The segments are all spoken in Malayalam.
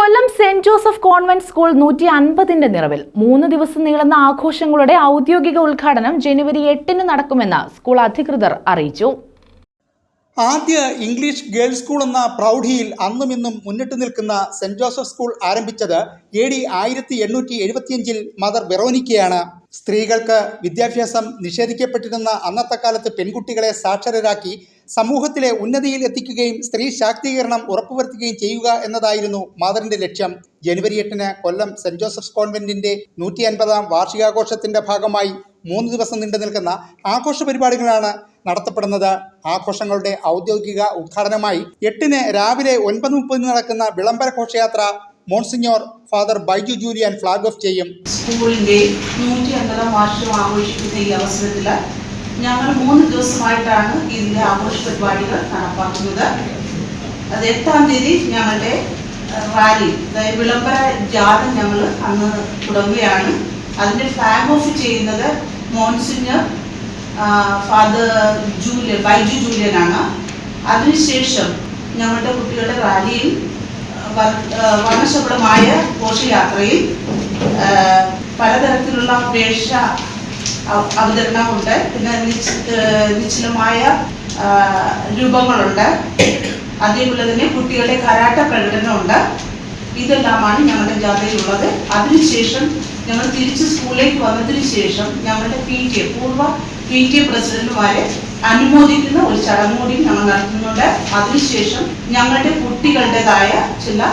Kollam Saint Joseph convent school നൂറ്റി അൻപതിന്റെ നിറവിൽ മൂന്ന് ദിവസം നീളുന്ന ആഘോഷങ്ങളുടെ ഔദ്യോഗിക ഉദ്ഘാടനം ജനുവരി എട്ടിന് നടക്കുമെന്ന് സ്കൂൾ അധികൃതർ അറിയിച്ചു. ആദ്യ ഇംഗ്ലീഷ് ഗേൾസ് സ്കൂൾ എന്ന പ്രൗഢിയിൽ അന്നും ഇന്നും മുന്നിട്ട് നിൽക്കുന്ന സെന്റ് ജോസഫ് സ്കൂൾ ആരംഭിച്ചത് എ ഡി ആയിരത്തി എണ്ണൂറ്റി എഴുപത്തിയഞ്ചിൽ മദർ വെറോനിക്കയാണ്. സ്ത്രീകൾക്ക് വിദ്യാഭ്യാസം നിഷേധിക്കപ്പെട്ടിരുന്ന അന്നത്തെ കാലത്ത് പെൺകുട്ടികളെ സാക്ഷരരാക്കി സമൂഹത്തിലെ ഉന്നതിയിൽ എത്തിക്കുകയും സ്ത്രീ ശാക്തീകരണം ഉറപ്പുവരുത്തുകയും ചെയ്യുക എന്നതായിരുന്നു മാതറിന്റെ ലക്ഷ്യം. ജനുവരി എട്ടിന് കൊല്ലം സെന്റ് ജോസഫ്സ് കോൺവെന്റിന്റെ നൂറ്റി അൻപതാം വാർഷികാഘോഷത്തിന്റെ ഭാഗമായി മൂന്ന് ദിവസം നീണ്ടു നിൽക്കുന്ന ആഘോഷ പരിപാടികളാണ് നടത്തപ്പെടുന്നത്. ആഘോഷങ്ങളുടെ ഔദ്യോഗിക ഉദ്ഘാടനമായി എട്ടിന് രാവിലെ ഒൻപത് മുപ്പതിന് നടക്കുന്ന വിളംബര ഘോഷയാത്ര monsignor father Baiju Julian flag off ചെയ്യും. സ്കൂളിന്റെ നൂറ്റി അൻപതാം വാർഷികം ആഘോഷിക്കുന്ന ഈ അവസരത്തിൽ ഞങ്ങൾ മൂന്ന് ദിവസമായിട്ടാണ് ഇതിന്റെ ആഘോഷ പരിപാടികൾ നടപ്പാക്കുന്നത്. അത് എട്ടാം തീയതി ഞങ്ങളുടെ റാലി അതായത് വിളംബര ജാഥ ഞങ്ങൾ അന്ന് തുടങ്ങുകയാണ്. അതിന്റെ ഫ്ലാഗ് ഓഫ് ചെയ്യുന്നത് മോൺസിഞ്ഞർ ഫാദർ ജൂലിയൻ ബൈജു ജൂലിയനാണ്. അതിനുശേഷം ഞങ്ങളുടെ കുട്ടികളുടെ റാലിയിൽ വർണശബളമായ ഘോഷയാത്രയിൽ പലതരത്തിലുള്ള വേഷ അവതരണമുണ്ട്. പിന്നെ നിശ്ച- നിശ്ചലമായ രൂപങ്ങളുണ്ട്. അതേപോലെ തന്നെ കുട്ടികളുടെ കരാട്ട പ്രകടനമുണ്ട്. ഇതെല്ലാമാണ് ഞങ്ങളുടെ ജാഥയിലുള്ളത്. അതിനുശേഷം ഞങ്ങൾ തിരിച്ച് സ്കൂളിലേക്ക് വന്നതിന് ശേഷം ഞങ്ങളുടെ പി ടി എ പൂർവ പി ടി എ പ്രസിഡന്റുമാരെ അനുമോദിക്കുന്ന ഒരു ചടങ്ങ് കൂടി ഞങ്ങൾ നടത്തുന്നുണ്ട്. അതിനുശേഷം ഞങ്ങളുടെ കുട്ടികളുടേതായ ചില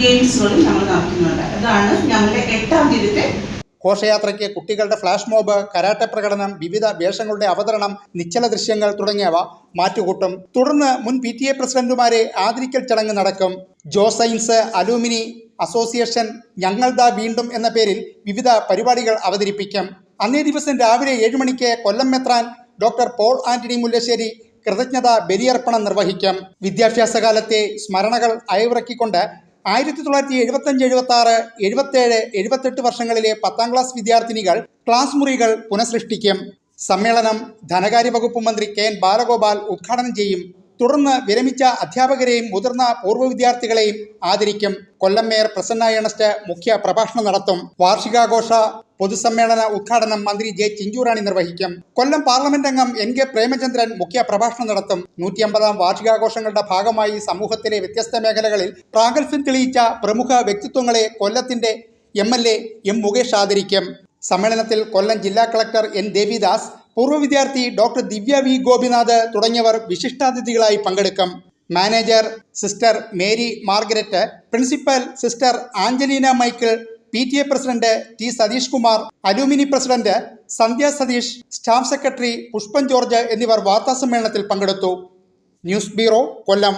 ഗെയിംസുകളും ഞങ്ങൾ നടത്തുന്നുണ്ട്. അതാണ് ഞങ്ങളുടെ എട്ടാം തീയതിത്തെ ഘോഷയാത്രയ്ക്ക് കുട്ടികളുടെ ഫ്ലാഷ് മോബ് കരാട്ടെ പ്രകടനം വിവിധ വേഷങ്ങളുടെ അവതരണം നിശ്ചല ദൃശ്യങ്ങൾ തുടങ്ങിയവ മാറ്റുകൂട്ടും. തുടർന്ന് മുൻ പി ടി എ പ്രസിഡന്റുമാരെ ആദരിക്കൽ ചടങ്ങ് നടക്കും. ജോ സയൻസ് അലൂമിനി അസോസിയേഷൻ ഞങ്ങൾ ദാ വീണ്ടും എന്ന പേരിൽ വിവിധ പരിപാടികൾ അവതരിപ്പിക്കും. അന്നേ ദിവസം രാവിലെ ഏഴ് മണിക്ക് കൊല്ലം മെത്രാൻ ഡോക്ടർ പോൾ ആന്റണി മുല്ലശ്ശേരി കൃതജ്ഞത ബലിയർപ്പണം നിർവഹിക്കും. വിദ്യാഭ്യാസ കാലത്തെ സ്മരണകൾ അയവിറക്കിക്കൊണ്ട് ആയിരത്തി തൊള്ളായിരത്തി എഴുപത്തഞ്ച് എഴുപത്തി ആറ് എഴുപത്തേഴ് എഴുപത്തെട്ട് വർഷങ്ങളിലെ പത്താം ക്ലാസ് വിദ്യാർത്ഥിനികൾ ക്ലാസ് മുറികൾ പുനഃസൃഷ്ടിക്കും. സമ്മേളനം ധനകാര്യ വകുപ്പ് മന്ത്രി കെ എൻ ബാലഗോപാൽ ഉദ്ഘാടനം ചെയ്യും. തുടർന്ന് വിരമിച്ച അധ്യാപകരെയും മുതിർന്ന പൂർവ വിദ്യാർത്ഥികളെയും ആദരിക്കും. കൊല്ലം മേയർ പ്രസന്ന ഏണസ്റ്റ് മുഖ്യ പ്രഭാഷണം നടത്തും. വാർഷികാഘോഷ പൊതുസമ്മേളന ഉദ്ഘാടനം മന്ത്രി ജെ ചിഞ്ചൂറാണി നിർവഹിക്കും. കൊല്ലം പാർലമെന്റ് അംഗം എൻ കെ പ്രേമചന്ദ്രൻ മുഖ്യ പ്രഭാഷണം നടത്തും. നൂറ്റി അമ്പതാം വാർഷികാഘോഷങ്ങളുടെ ഭാഗമായി സമൂഹത്തിലെ വ്യത്യസ്ത മേഖലകളിൽ പ്രാഗൽഭ്യം തെളിയിച്ച പ്രമുഖ വ്യക്തിത്വങ്ങളെ കൊല്ലത്തിന്റെ M L A M Mukesh ആദരിക്കും. സമ്മേളനത്തിൽ കൊല്ലം ജില്ലാ കളക്ടർ എൻ ദേവിദാസ് പൂർവ വിദ്യാർത്ഥി ഡോക്ടർ ദിവ്യ വി ഗോപിനാഥ് തുടങ്ങിയവർ വിശിഷ്ടാതിഥികളായി പങ്കെടുക്കും. Manager sister Mary Margaret principal sister Angelina Michael P T A president T Satheesh Kumar alumni president Sandhya Satheesh staff secretary Pushpan George എന്നിവർ വാർത്താസമ്മേളനത്തിൽ പങ്കെടുത്തു. News bureau Kollam.